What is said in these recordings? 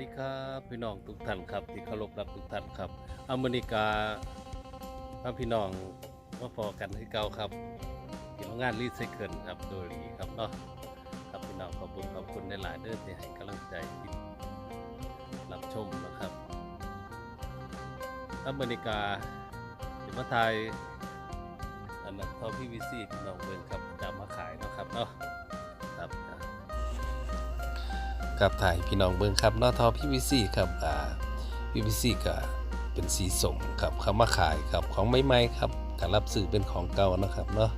ดีครับพี่น้องทุกท่านครับที่เคารพรักทุกท่านครับอเมริกาพาพี่น้องมาพอกันที่เก่าครับที่โรงานรีไซเคิลครับโดยรีครับเนาะครับพี่น้องขอบคุณขอบคุณในหลายเด้อที่ให้กำลังใจที่รับชมนะครับอเมริกาที่มาไทยอันนั้นพอพี่วิซีพี่น้องเบิ่งครับจะมาขายนะครับเนาะ ครับถ่ายพี่น้องเบิ้งครับหน้าทอพีวีซีครับอ่าพีวีซีก็เป็นสีสมครับเขามาขายครับของใหม่ๆครับการรับซื้อเป็นของเก่านะครับเนาะ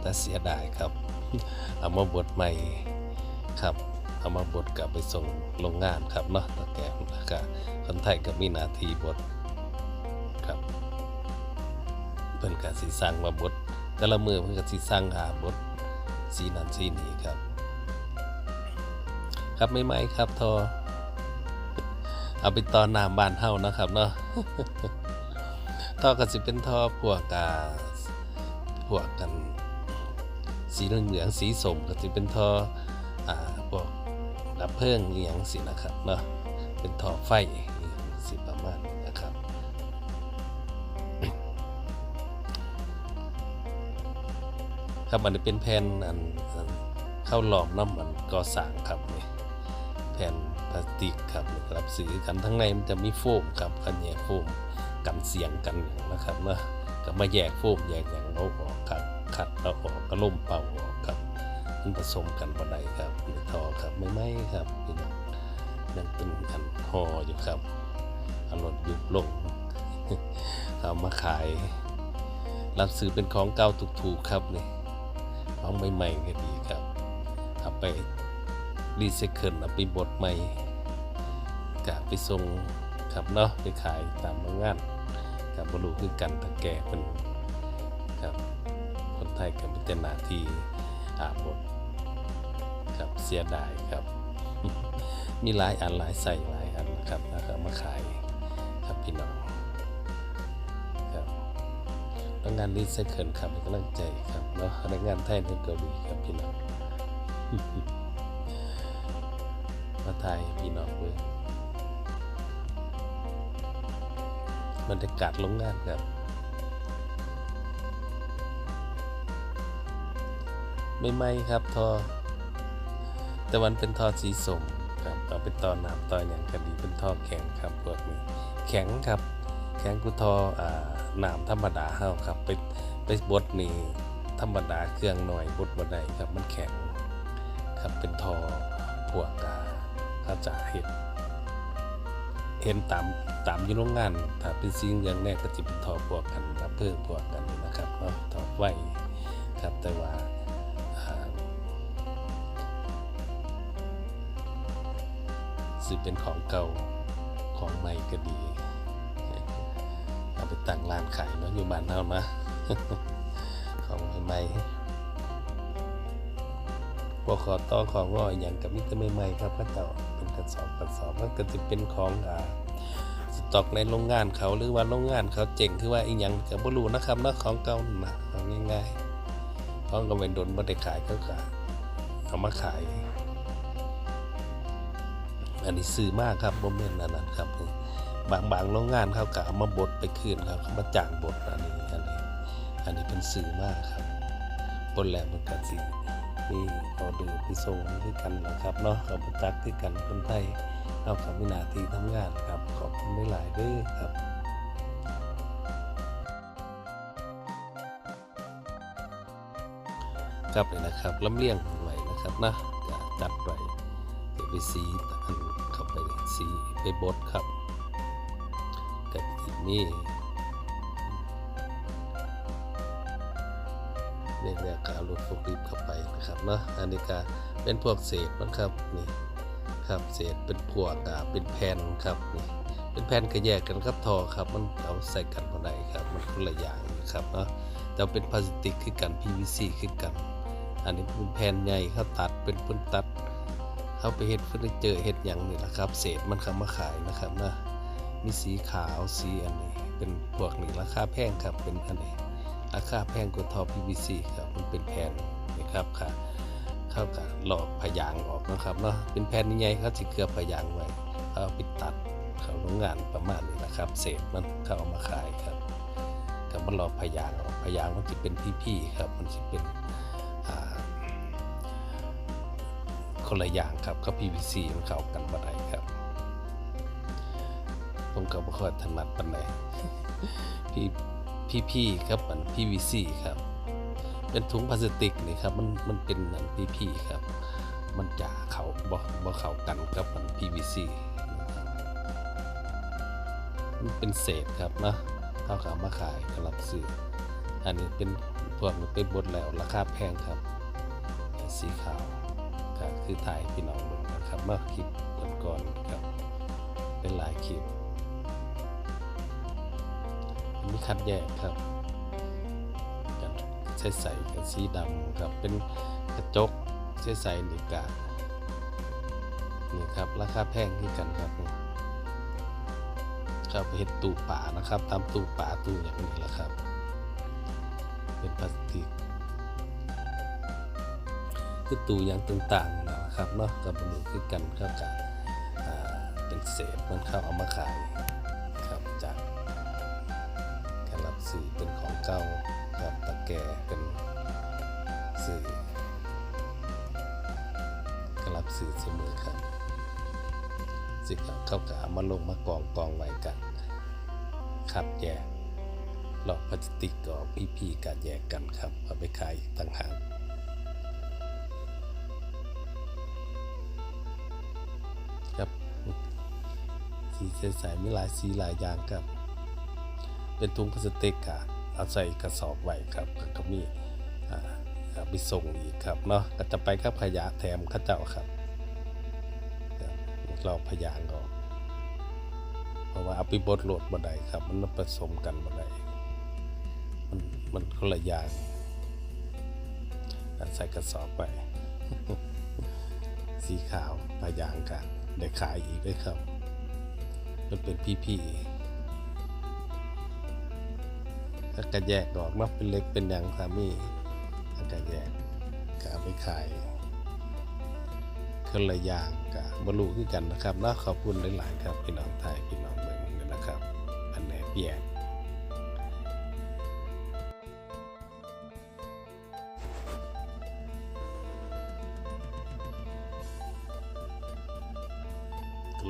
แต่เสียดายครับ เอามาบดใหม่ครับเอามาบดกลับไปส่งโรงงานครับเนาะตะแกรงแล้วก็คนไทยก็มีนาทีบดครับเพิ่นก็สิสั่งมาบดแต่ละมือเพิ่นก็สิสั่งหาบดสีนั้นสีนี้ครับ ครับไม่ไหมครับทอเอาไปตอนน้ำบานเฮานะครับเนาะทอก็สิเป็นทอพวกกาพวกกัน สีเหลืองสีสมก็สิเป็นทออ่าพวกดับเพลิงอหย่างสินะครับเนาะเป็นทอไฟสิประมาณนี้นะครับครับอันนี้เป็นแผ่นอันเข้าหลอมน้ำมันก่อสร้างครับเนี่ย แผ่นพลาสติกครับรับซื้อกันทั้งในมันจะมีโฟมครับกันแยกโฟมกันเสียงกันอย่างนะครับเนาะก็มาแยกโฟมแยกอย่างเราออกครับขัดเราออกกระล่มเป่าออกครับมันผสมกันบันไดครับนี่ทอครับไม่ไหมครับพี่น้องยังเป็นอันห่ออยู่ครับอารถยุบลงเอามาขาย รับซื้อเป็นของเก่าถูกๆครับนี่ของใหม่ๆก็ดีครับเอาไป รีไซเคิลเอาไปบดใหม่กะไปส่งครับเนาะไปขายตามโรงงานกับบรูคือกันตะแก่เป็นครับคนไทยกับพิจารณาที่อาบดครับเสียดายครับ มีหลายอันหลายใส่หลายอันนะครับแล้วก็มาขายครับพี่น้องครับพนักงานรีไซเคิลครับเป็นกำลังใจครับเนาะพนักงานไทยในเกาหลีครับพี่น้อง ไทยพี่น้องเบิ่งบรรยากาศโรงงานครับ ไม่ไหมครับทอแต่วันเป็นทอสีสมครับเอาเป็นตอน้ำตอนอย่างคดีเป็นทอแข็งครับพวกนี้แข็งครับ แข็งกุทออ่าน้ำธรรมดาเฮาครับไปไปบดนี่ธรรมดาเครื่องหน่อยบดบ่ได้ครับมันแข็งครับเป็นทอพวกอ่า ถ้าจะเห็นเห็นตามตามยู่โรงงาน ถ้าเป็นสิ่งอย่างแรกก็จะเป็นทอพวกกันดับเพลิงพวกกันนะครับเนาะทอไว้ครับแต่ว่าอ่าสิเป็นของเก่าของใหม่ก็ดีเอาไปตั้งร้านขายเนาะอยู่บ้านเฮานะของใหม่ๆพวกขอต่อของว่าอย่างกับมิตรใหม่ๆครับพระเจ้า กระสอบกระสอบมันก็จะเป็นของอ่าสต็อกในโรงงานเขาหรือว่าโรงงานเขาเจ๋งคือว่าอีหยังกับบรูนะครับนะของเก่านั่นนะเอาง่ายๆของก็เป็นโดนบ่ได้ขายเขาเอามาขาย อันนี้ซื้อมากครับบ่แม่นอันนั้นครับบางบางโรงงานเขาก็เอามาบดไปคืนครับเขามาจ้างบดอันนี้อันนี้อันนี้เป็นสื่อมากครับบนแหลมมันก็สิ มีออเดอร์ไปส่งด้วยกันนะครับเนาะเอาไปตักด้วยกันคนไทยเอากับวินาทีทำงานครับ ขอบคุณหลายๆด้วยครับครับเลยนะครับลำเลียงไว้นะครับนะจะจัดไว้เดี๋ยวไปสีอันเข้าไปสีไปบดครับกับที่นี่ เรียกแล้วก็เอารถฟกลิฟต์เข้าไปนะครับเนาะอันนี้ก็เป็นพวกเศษมันครับนี่ครับเศษเป็นพวกอ่าเป็นแผ่นครับนี่เป็นแผ่นก็แยกกันครับทอครับมันเอาใส่กันบ่ได้ครับมันคนละอย่างนะครับเนาะแต่เป็นพลาสติกคือกัน PVC คือกัน อันนี้เป็นแผ่นใหญ่เขาตัดเป็นปืนตัดเขาไปเฮ็ดเฟอร์นิเจอเฮ็ดหยังนี่แหละครับ เศษมันเขามาขายนะครับเนาะมีสีขาวสีอันนี้เป็นพวกนี้ราคาแพงครับเป็นอันนี้ ราคาแพงกว่าทอ PVC ครับมันเป็นแผ่นนะครับค่ะเข้ากับหลอกพยางออกนะครับเนาะเป็นแผ่นใหญ่ๆเขาจะเกลือพยางไว้เขาเอาไปตัดเขาโรงงานประมาณนี้นะครับ เศษมันเขาเอามาขายครับก็มันรอกพยางออกพยางมันจะเป็นพี่ๆครับ มันจะเป็นอ่าคนละอย่างครับก็ PVC มันเข้ากันบ่ได้ครับผมก็บ่ค่อยถนัดปานใดพี่ พี่พี่ครับมัน PVC ครับ เป็นถุงพลาสติกนี่ครับมันมันเป็นอันพี่พี่ครับ มันจะเขาบ่บ่เขากันกับมัน PVC มันเป็นเศษครับนะเขาก็เอามาขายกำลังซื้ออันนี้เป็นพวกเป็นบดแล้วราคาแพงครับสีขาวก็คือถ่ายพี่น้องดูนะครับเมื่อคลิปก่อนๆครับเป็นหลายคลิป มีคัดแยกครับกันใช้ใส่กับสีดำครับเป็นกระจกใช้ใส่นี่กานี่ครับราคาแพงที่กันครับครับไปเห็ดตู้ป่านะครับ ตามตู้ป่าตู้อย่างนี้แหละครับ เป็นพลาสติกคือตู้อย่างต่างๆนะครับเนาะกับบริคือกันครับกับเป็นเศษมันเข้าเอามาขาย สื่อเป็นของเก่าครับตะแก่เป็นสื่อกรับสื่อเสมอครับสิครับเข้ากามาลงมากองกองไว้กันคัดแยกหลอกพลาสติกก็พี่พีการแยกกันครับเอาไปขายต่างหากครับสีใสๆมีหลายสีหลายอย่างครับ เป็นถุงพลาสติกอะเอาใส่กระสอบไว้ครับแล้วก็มีอ่าเอาไปส่งอีกครับเนาะก็จะไปกับขยะแถมข้าเจ้าครับเราพยางออกเพราะว่าเอาไปบดโหลดบ่ได้ครับ มันผสมกันบ่ได้มันมันคนละอย่างอะใส่กระสอบไป สีขาวพยางกันได้ขายอีกด้วยครับ มันเป็นพี่ๆ ถ้าก็แยกดอกเนาะเป็นเล็กเป็นอย่างสามีถ้าก็แยกก็เอาไปขายคนละอย่างกับบรูคือกันนะครับเนาะขอบคุณหลายๆครับพี่น้องไทยพี่น้องเมืองนนะครับอันไหนแยก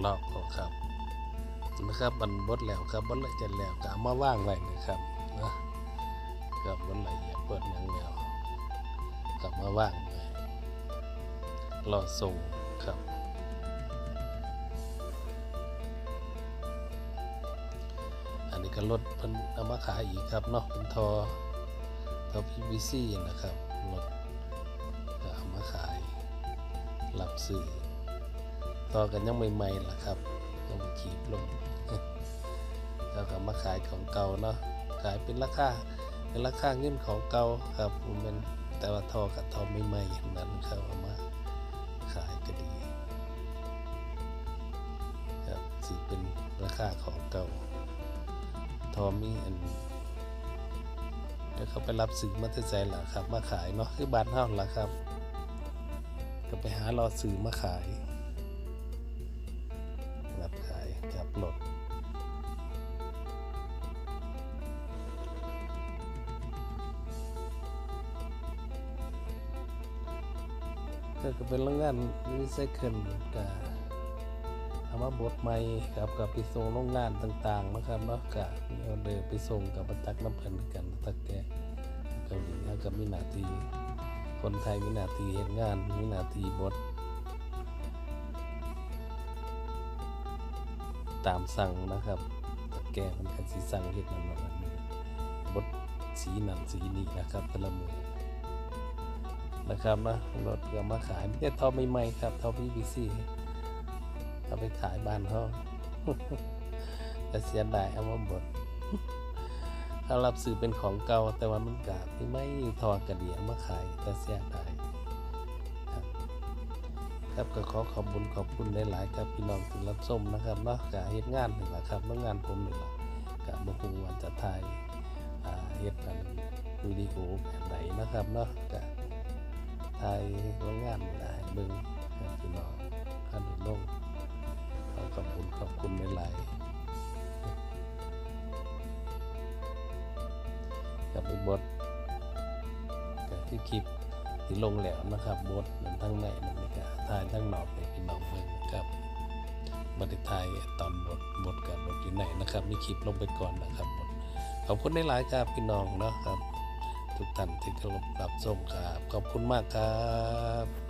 ลอกของครับนะครับมันบดแล้วครับบดละเอียดแล้วก็เอามาว่างไว้นะครับ ว่างไว้รอส่งครับ อันนี้ก็รถเพิ่นเอามาขายอีกครับเนาะเป็นทอทอ PVC นะครับรถก็เอามาขายรับซื้อต่อกันยังใหม่ๆล่ะครับต้องขีบลงแล้วก็มาขายของเก่าเนาะขายเป็นราคาเป็นราคาเงินของเก่าครับมัน แต่ว่าท่อกับท่อไม่ไหม่อย่างนั้นครับเอามาขายก็ดีครับสิเป็นราคาของเก่าทอมีอันแล้วเขาไปรับซื้อมาแต่ใจล่ะครับ มาขายเนาะคือบ้านเฮาล่ะครับ ก็ไปหารอซื้อมาขาย ก็ก็เป็นโรงงานรีไซเคิลก็เอามาบดใหม่ครับกับไปส่งโรงงานต่างๆนะครับเนาะก็เอาเดินไปส่งกับประตักน้ำเพิ่นกันตักแกเกาหลีแล้วก็มีหน้าที่คนไทยมีหน้าที่เฮ็ดงานมีหน้าที่บดตามสั่งนะครับต่แกมันก็สิสั่งเฮ็ดนั่นนั่นบดสีนั่นสีนี้นะครับแต่ละมือ นะครับนะรถก็มาขายเนี่ยท่อใหม่ๆครับท่อ PVC เอาไปขายบ้านเขาแต่เสียดายเอามาบดเขารับซื้อเป็นของเก่าแต่ว่ามันกาดที่ไม่ทอกระเดียมาขายแต่เสียดายครับ ครับก็ขอขอบคุณขอบคุณหลายๆครับพี่น้องที่รับชมนะครับเนาะกะเฮ็ดงานหนี่แหละครับเมื่องานผมหนี่แหละกะบ่ฮู้ว่าจะถ่ายเฮ็ดกันวิดีโอแบบไหนนะครับเนาะกะ ถ่ายงานหลายเบิ่งพี่น้องขั้นลงเขาขอบคุณขอบคุณหลายกับบทกับที่คลิปที่ลงแล้วนะครับบทมันทั้งในมันกัถ่ายทั้งนอกเลยพี่น้องเบิ่งครับบันทึไทยตอนบทบทกับบทอยู่ไหนนะครับมีคลิปลงไปก่อนนะครับขอบคุณหลายๆครับพี่น้องนะครับ ทุกท่านที่เคารพรับชมครับ ขอบคุณมากครับ